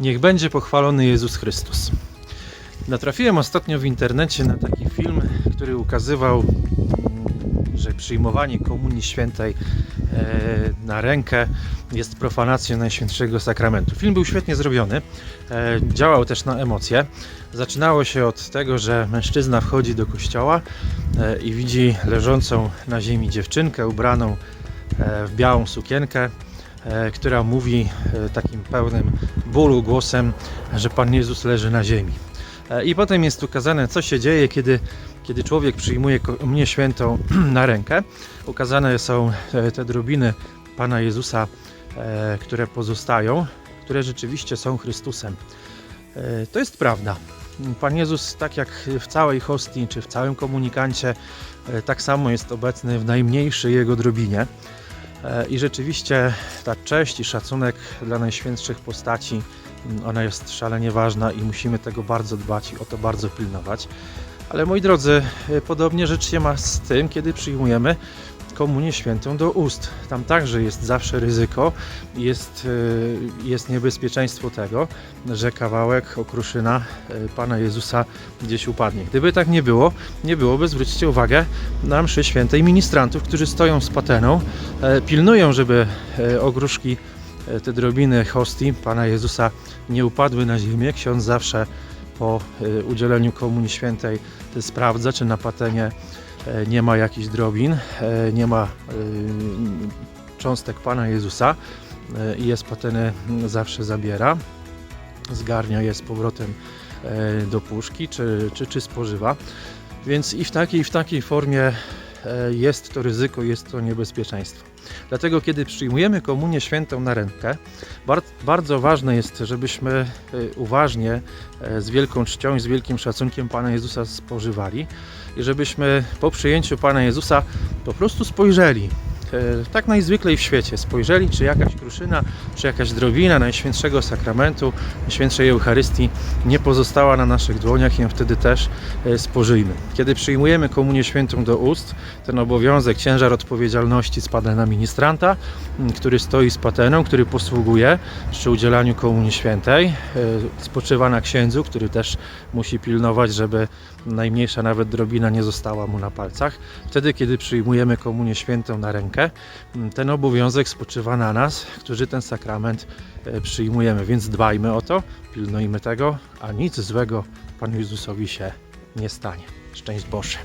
Niech będzie pochwalony Jezus Chrystus. Natrafiłem ostatnio w internecie na taki film, który ukazywał, mm, że przyjmowanie Komunii Świętej e, na rękę jest profanacją Najświętszego Sakramentu. Film był świetnie zrobiony, e, działał też na emocje. Zaczynało się od tego, że mężczyzna wchodzi do kościoła e, i widzi leżącą na ziemi dziewczynkę ubraną w białą sukienkę, która mówi e, takim pełnym bólu głosem, że Pan Jezus leży na ziemi. E, I potem jest ukazane, co się dzieje, kiedy, kiedy człowiek przyjmuje komunię świętą na rękę. Ukazane są e, te drobiny Pana Jezusa, e, które pozostają, które rzeczywiście są Chrystusem. E, To jest prawda. Pan Jezus, tak jak w całej hostii, czy w całym komunikancie, e, tak samo jest obecny w najmniejszej jego drobinie. E, I rzeczywiście ta cześć i szacunek dla najświętszych postaci, mm, ona jest szalenie ważna i musimy tego bardzo dbać i o to bardzo pilnować. Ale moi drodzy, e, podobnie rzecz się ma z tym, kiedy przyjmujemy komunię świętą do ust. Tam także jest zawsze ryzyko, jest, e, jest niebezpieczeństwo tego, że kawałek okruszyna e, Pana Jezusa gdzieś upadnie. Gdyby tak nie było, nie byłoby, zwróćcie uwagę, na mszy świętej ministrantów, którzy stoją z pateną, e, pilnują, żeby ogróżki, e, te drobiny hostii Pana Jezusa nie upadły na ziemię. Ksiądz zawsze po udzieleniu komunii świętej sprawdza, czy na patenie nie ma jakichś drobin, e, nie ma e, cząstek Pana Jezusa e, i je z pateny zawsze zabiera, zgarnia je z powrotem e, do puszki, czy, czy, czy spożywa. Więc i w takiej, i w takiej formie e, jest to ryzyko, jest to niebezpieczeństwo. Dlatego, kiedy przyjmujemy komunię świętą na rękę, bar- bardzo ważne jest, żebyśmy e, uważnie, e, z wielką czcią i z wielkim szacunkiem Pana Jezusa spożywali i żebyśmy po przyjęciu Pana Jezusa po prostu spojrzeli. E, Tak najzwyklej w świecie spojrzeli, czy jakaś kruszyna, czy jakaś drobina Najświętszego Sakramentu, Najświętszej Eucharystii nie pozostała na naszych dłoniach i ją wtedy też e, spożyjmy. Kiedy przyjmujemy komunię świętą do ust, ten obowiązek, ciężar odpowiedzialności spada na ministranta, który stoi z pateną, który posługuje przy udzielaniu komunii świętej. E, Spoczywa na księdzu, który też musi pilnować, żeby najmniejsza nawet drobina nie została mu na palcach. Wtedy, kiedy przyjmujemy komunię świętą na rękę, m, ten obowiązek spoczywa na nas, którzy ten sakrament e, przyjmujemy, więc dbajmy o to, pilnujmy tego, a nic złego Panu Jezusowi się nie stanie. Szczęść Boże.